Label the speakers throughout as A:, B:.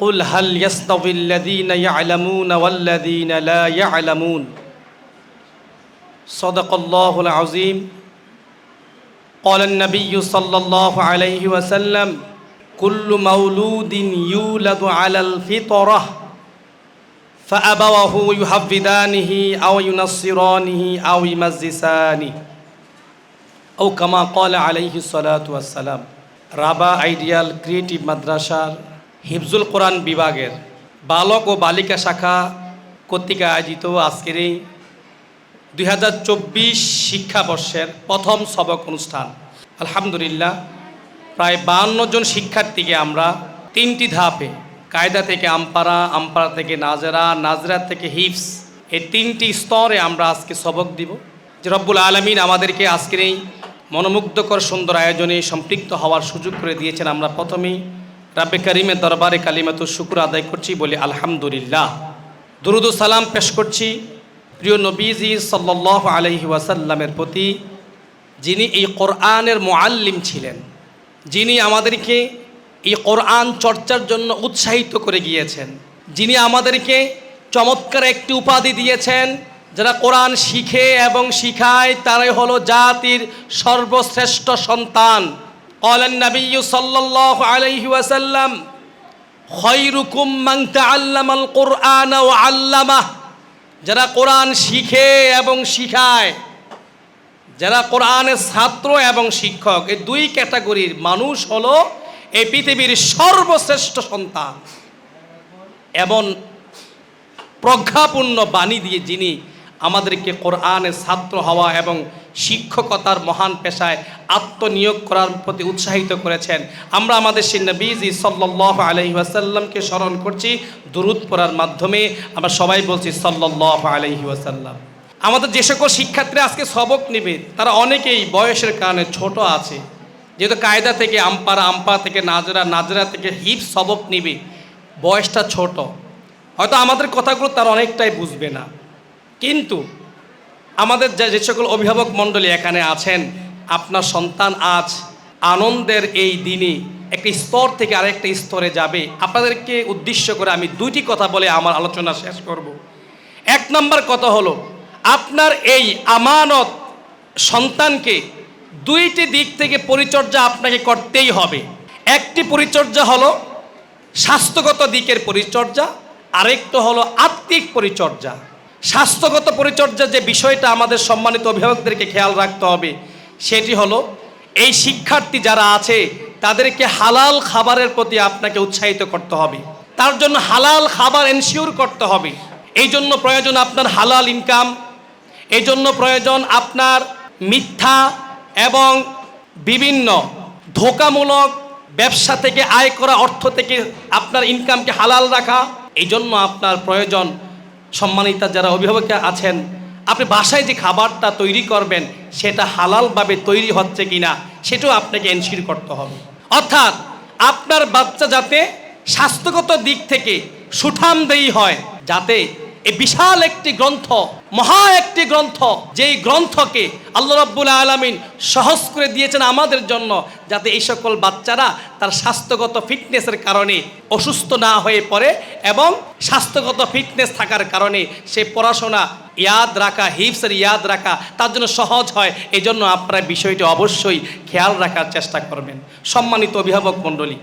A: قل هل يستوي الذين يعلمون والذين لا يعلمون صدق الله العظيم قال النبي صلى الله عليه وسلم كل مولود يولد على الفطرة فأبوه يحفظانه أو ينصرانه أو يمزسانه أو كما قال عليه الصلاة والسلام রাবা ideal creative মাদ্রাসার হিফজুল কোরআন বিভাগের বালক ও বালিকা শাখা কর্তৃক আয়োজিত আজকের এই দুই হাজার চব্বিশ শিক্ষাবর্ষের প্রথম সবক অনুষ্ঠান। আলহামদুলিল্লাহ, প্রায় বাহান্ন জন শিক্ষার্থীকে আমরা তিনটি ধাপে, কায়দা থেকে আমপারা আমপারা থেকে নাজরা নাজরা থেকে হিফস এই তিনটি স্তরে আমরা আজকে সবক দিব। যে রব্বুল আলমিন আমাদেরকে আজকের এই মনোমুগ্ধকর সুন্দর আয়োজনে সম্পৃক্ত হওয়ার সুযোগ করে দিয়েছেন। আমরা প্রথমেই রাব্বে করিমের দরবারে কালিমাত শুকুর আদায় করছি বলে আলহামদুলিল্লাহ। দুরুদ সালাম পেশ করছি প্রিয় নবীজি সাল্লাহ আলহি ওয়াসাল্লামের প্রতি, যিনি এই কোরআনের মোয়াল্লিম ছিলেন, যিনি আমাদেরকে এই কোরআন চর্চার জন্য উৎসাহিত করে গিয়েছেন, যিনি আমাদেরকে চমৎকার একটি উপাধি দিয়েছেন, যারা কোরআন শিখে এবং শিখায়, তারাই হলো জাতির সর্বশ্রেষ্ঠ সন্তান। قال النبي صلى الله عليه وسلم খৈরুকুম মান তাআল্লামাল কোরআন ওয়া আল্লামাহ যারা কোরআন শিখে এবং শিখায় যারা কোরআনের ছাত্র এবং শিক্ষক এই দুই ক্যাটাগরির মানুষ হলো এই পৃথিবীর সর্বশ্রেষ্ঠ সন্তান এমন প্রজ্ঞাপূর্ণ বাণী দিয়ে যিনি আমাদেরকে কোরআনের ছাত্র হওয়া এবং শিক্ষকতার মহান পেশায় আত্মনিয়োগ করার প্রতি উৎসাহিত করেছেন। আমরা আমাদের সেই নবীজি সাল্লাহ আলহি স্মরণ করছি, দুরুদ পড়ার মাধ্যমে। আমরা সবাই বলছি সাল্লাহ আলহি ওয়াসাল্লাম। আমাদের যে সকল শিক্ষার্থীরা আজকে সবক নেবে, তারা অনেকেই বয়সের কারণে ছোট আছে। যেহেতু কায়দা থেকে আমপারা আমপা থেকে নাজরা নাজরা থেকে হিপ সবক নেবে, বয়সটা ছোট। হয়তো আমাদের কথাগুলো তারা অনেকটাই বুঝবে না। কিন্তু আমাদের যে সকল অভিভাবক মণ্ডলী এখানে আছেন, আপনার সন্তান আজ আনন্দের এই দিনে একটি স্তর থেকে আরেকটা স্তরে যাবে। আপনাদেরকে উদ্দেশ্য করে আমি দুইটি কথা বলে আমার আলোচনা শেষ করব। এক নম্বর কথা হলো, আপনার এই আমানত সন্তানকে দুইটি দিক থেকে পরিচর্যা আপনাকে করতেই হবে। একটি পরিচর্যা হলো স্বাস্থ্যগত দিকের পরিচর্যা, আরেকটা হলো আত্মিক পরিচর্যা। স্বাস্থ্যগত পরিচর্যা যে বিষয়টা আমাদের সম্মানিত অভিভাবকদেরকে খেয়াল রাখতে হবে, সেটি হলো এই শিক্ষার্থী যারা আছে, তাদেরকে হালাল খাবারের প্রতি আপনাকে উৎসাহিত করতে হবে। তার জন্য হালাল খাবার এনশিওর করতে হবে। এই জন্য প্রয়োজন আপনার হালাল ইনকাম এই জন্য প্রয়োজন আপনার মিথ্যা এবং বিভিন্ন ধোকামূলক ব্যবসা থেকে আয় করা অর্থ থেকে আপনার ইনকামকে হালাল রাখা। এই জন্য আপনার প্রয়োজন সম্মানিতা যারা অভিভাবক আছেন, আপনি বাসায় যে খাবারটা তৈরি করবেন, সেটা হালালভাবে তৈরি হচ্ছে কি না সেটাও আপনাকে এনশিওর করতে হবে। অর্থাৎ আপনার বাচ্চা যাতে স্বাস্থ্যগত দিক থেকে সুঠামদেয়ী হয়, যাতে এই বিশাল একটি গ্রন্থ, মহা একটি গ্রন্থ, যেই গ্রন্থকে আল্লাহ রাব্বুল আলামিন সহজ করে দিয়েছেন আমাদের জন্য, যাতে এই সকল বাচ্চারা তার স্বাস্থ্যগত ফিটনেসের কারণে অসুস্থ না হয়ে পড়ে এবং স্বাস্থ্যগত ফিটনেস থাকার কারণে সে পড়াশোনা ইয়াদ রাখা হিপসের ইয়াদ রাখা, তার জন্য সহজ হয়। এই জন্য আপনারা বিষয়টি অবশ্যই খেয়াল রাখার চেষ্টা করবেন। সম্মানিত অভিভাবক মণ্ডলী,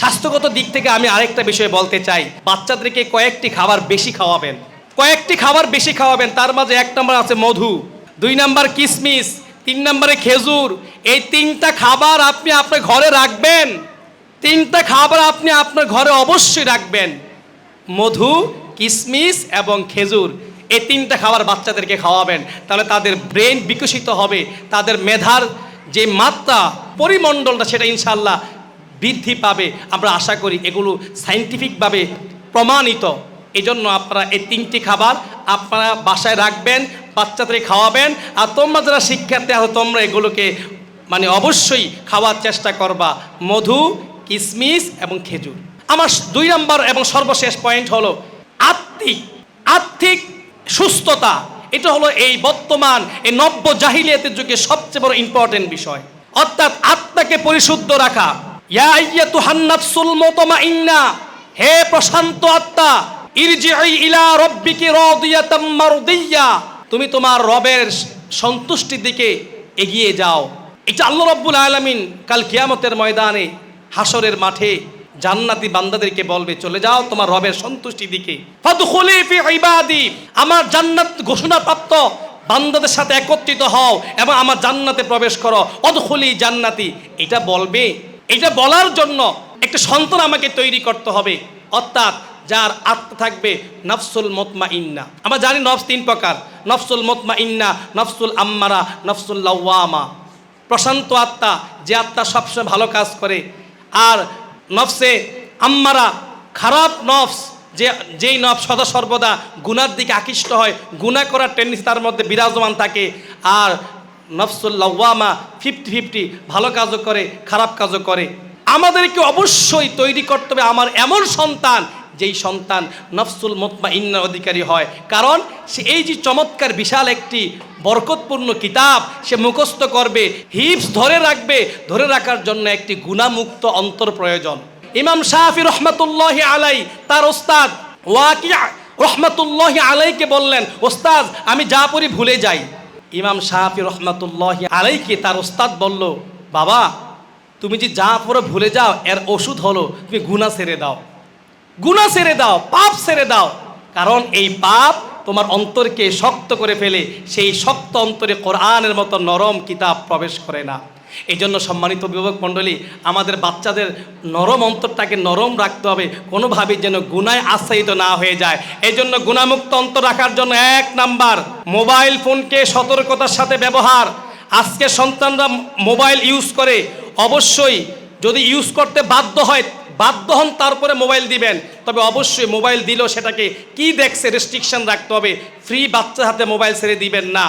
A: স্বাস্থ্যগত দিক থেকে আমি আরেকটা বিষয় বলতে চাই। বাচ্চাদেরকে কয়েকটি খাবার বেশি খাওয়াবেন। কয়েকটি খাবার বেশি খাওয়াবেন, তার মাঝে এক নম্বর আছে মধু, দুই নম্বর কিশমিশ তিন নম্বরে খেজুর। এই তিনটা খাবার আপনি আপনার ঘরে রাখবেন। তিনটা খাবার আপনি আপনার ঘরে অবশ্যই রাখবেন। মধু কিশমিশ এবং খেজুর, এই তিনটা খাবার বাচ্চাদেরকে খাওয়াবেন। তাহলে তাদের ব্রেন বিকশিত হবে, তাদের মেধার যে মাত্রা, পরিমণ্ডলটা সেটা ইনশাল্লাহ বৃদ্ধি পাবে। আমরা আশা করি এগুলো সাইন্টিফিকভাবে প্রমাণিত। এই জন্য আপনারা এই তিনটি খাবার আপনারা বাসায় রাখবেন, বাচ্চাদের খাওয়াবেন, আর তোমরা যারা শিক্ষার্থী আছো, তোমরা এগুলোকে মানে অবশ্যই খাওয়ার চেষ্টা করবা। মধু কিশমিশ এবং খেজুর। আমার দুই নম্বর এবং সর্বশেষ পয়েন্ট হলো আত্মিক আর্থিক সুস্থতা। এটা হলো এই বর্তমান, এই নব্য জাহিলিয়াতের যুগে সবচেয়ে বড় ইম্পর্টেন্ট বিষয়। অর্থাৎ আত্মাকে পরিশুদ্ধ রাখা। ইয়া আইয়াতুহান নাফসুল মুতমাইন্না। হে প্রশান্ত আত্মা তুমি তোমার রবের সন্তুষ্টির দিকে এগিয়ে যাও। এটা আল্লাহ রব্বুল আলামিন কাল কিয়ামতের ময়দানে হাসরের মাঠে জান্নাতি বান্দাদেরকে বলবে, চলে যাও তোমার রবের সন্তুষ্টির দিকে। আমার জান্নাত ঘোষণাপ্রাপ্ত বান্দাদের সাথে একত্রিত হও এবং আমার জান্নাতে প্রবেশ করো। অদখলি জান্নাতি, এটা বলবে। এটা বলার জন্য একটা সন্তান আমাকে তৈরি করতে হবে। অর্থাৎ যার আত্মা থাকবে নফসুল মতমা ইন্না আমরা জানি নফস তিন প্রকার। নফসুল মতমা ইন্না নফসুল আম্মারা, নফসুল লাওয়ামা। প্রশান্ত আত্মা, যে আত্মা সবসময় ভালো কাজ করে। আর নফসে আম্মারা, খারাপ নফস, যে, যেই নফ সদা সর্বদা গুনার দিকে আকৃষ্ট হয়, গুনাহ করার টেন্ডেন্সি তার মধ্যে বিরাজমান থাকে। আর নফসুল নফসুল্লাওয়ামা ফিফটি ফিফটি ভালো কাজও করে, খারাপ কাজও করে। আমাদেরকে অবশ্যই তৈরি করতে হবে আমার এমন সন্তান যেই সন্তান নফসুল মোতমা ইন্নার অধিকারী হয়। কারণ সে এই যে চমৎকার, বিশাল একটি বরকতপূর্ণ কিতাব সে মুখস্থ করবে হিপস ধরে রাখবে, ধরে রাখার জন্য একটি গুণামুক্ত অন্তর প্রয়োজন। ইমাম শাহি রহমতুল্লাহ আলাই, তার ওস্তাদ ওয়াকিয়া রহমতুল্লাহ আলাইকে বললেন, ওস্তাদ, আমি যা পড়ি ভুলে যাই। ইমাম শাহি রহমতুল্লাহ আলাইকে তার ওস্তাদ বলল, বাবা, তুমি যে যা পড়ে ভুলে যাও, এর ওষুধ হলো, তুমি গুণা ছেড়ে দাও। গুণা ছেড়ে দাও, পাপ ছেড়ে দাও। কারণ এই পাপ তোমার অন্তরকে শক্ত করে ফেলে। সেই শক্ত অন্তরে কোরআনের মতো নরম কিতাব প্রবেশ করে না। এই জন্য সম্মানিত অভিভাবক মণ্ডলী, আমাদের বাচ্চাদের নরম অন্তরটাকে নরম রাখতে হবে। কোনোভাবেই যেন গুনায় আশ্রয়িত না হয়ে যায়। এই জন্য গুণামুক্ত অন্তর রাখার জন্য এক নাম্বার, মোবাইল ফোনকে সতর্কতার সাথে ব্যবহার। আজকে সন্তানরা মোবাইল ইউজ করে। অবশ্যই যদি ইউজ করতে বাধ্য হয় বাধ্য হন, তারপরে মোবাইল দিবেন। তবে অবশ্যই মোবাইল দিলেও সেটাকে কি দেখছে রেস্ট্রিকশন রাখতে হবে ফ্রি বাচ্চার হাতে মোবাইল ছেড়ে দিবেন না।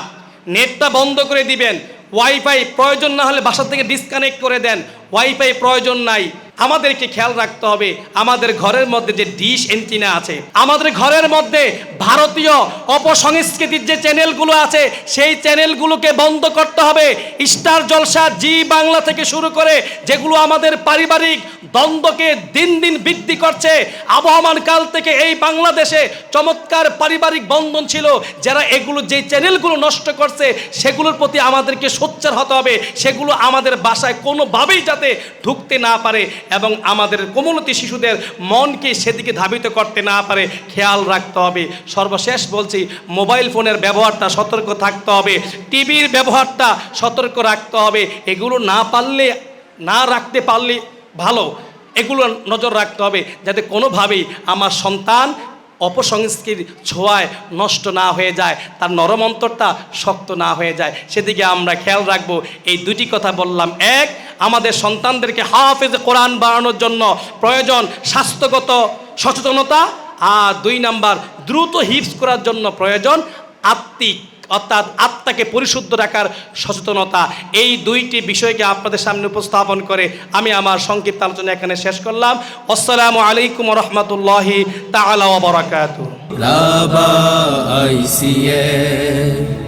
A: নেটটা বন্ধ করে দিবেন। ওয়াইফাই প্রয়োজন না হলে বাসা থেকে ডিসকানেক্ট করে দেন। ওয়াইফাই প্রয়োজন নাই। আমাদেরকে খেয়াল রাখতে হবে, আমাদের ঘরের মধ্যে যে ডিশ এন্টিনা আছে, আমাদের ঘরের মধ্যে ভারতীয় অপসংস্কৃতির যে চ্যানেলগুলো আছে, সেই চ্যানেলগুলোকে বন্ধ করতে হবে। স্টার জলসা, জি বাংলা থেকে শুরু করে যেগুলো আমাদের পারিবারিক দ্বন্দ্বকে দিন দিন বৃদ্ধি করছে, আবহমান কাল থেকে এই বাংলাদেশে চমৎকার পারিবারিক বন্ধন ছিল, যারা এগুলো যে চ্যানেলগুলো নষ্ট করছে, সেগুলোর প্রতি আমাদেরকে সোচ্চার হতে হবে, সেগুলো আমাদের বাসায় কোনোভাবেই যাতে ঢুকতে না পারে এবং আমাদের কোমলতি শিশুদের মনকে সেদিকে ধাবিত করতে না পারে, খেয়াল রাখতে হবে। সর্বশেষ বলছি, মোবাইল ফোনের ব্যবহারটা সতর্ক থাকতে হবে, টিভির ব্যবহারটা সতর্ক রাখতে হবে। এগুলো না পারলে, না রাখতে পারলে ভালো। এগুলো নজর রাখতে হবে যাতে কোনোভাবেই আমার সন্তান অপসংস্কৃতির ছোঁয়ায় নষ্ট না হয়ে যায়, তার নরম অন্তরটা শক্ত না হয়ে যায়। সেদিকে আমরা খেয়াল রাখব। এই দুটি কথা বললাম। এক আমাদের সন্তানদেরকে হাফেজ কোরআন বাড়ানোর জন্য প্রয়োজন স্বাস্থ্যগত সচেতনতা আর দুই নাম্বার, দ্রুত হিপস করার জন্য প্রয়োজন আত্মিক, অর্থাৎ আত্মাকে পরিশুদ্ধ রাখার সচেতনতা। এই দুইটি বিষয়কে আপনাদের সামনে উপস্থাপন করে আমি আমার সংক্ষিপ্ত আলোচনা এখানে শেষ করলাম। আসসালামু আলাইকুম রহমতুল্লাহি
B: ICF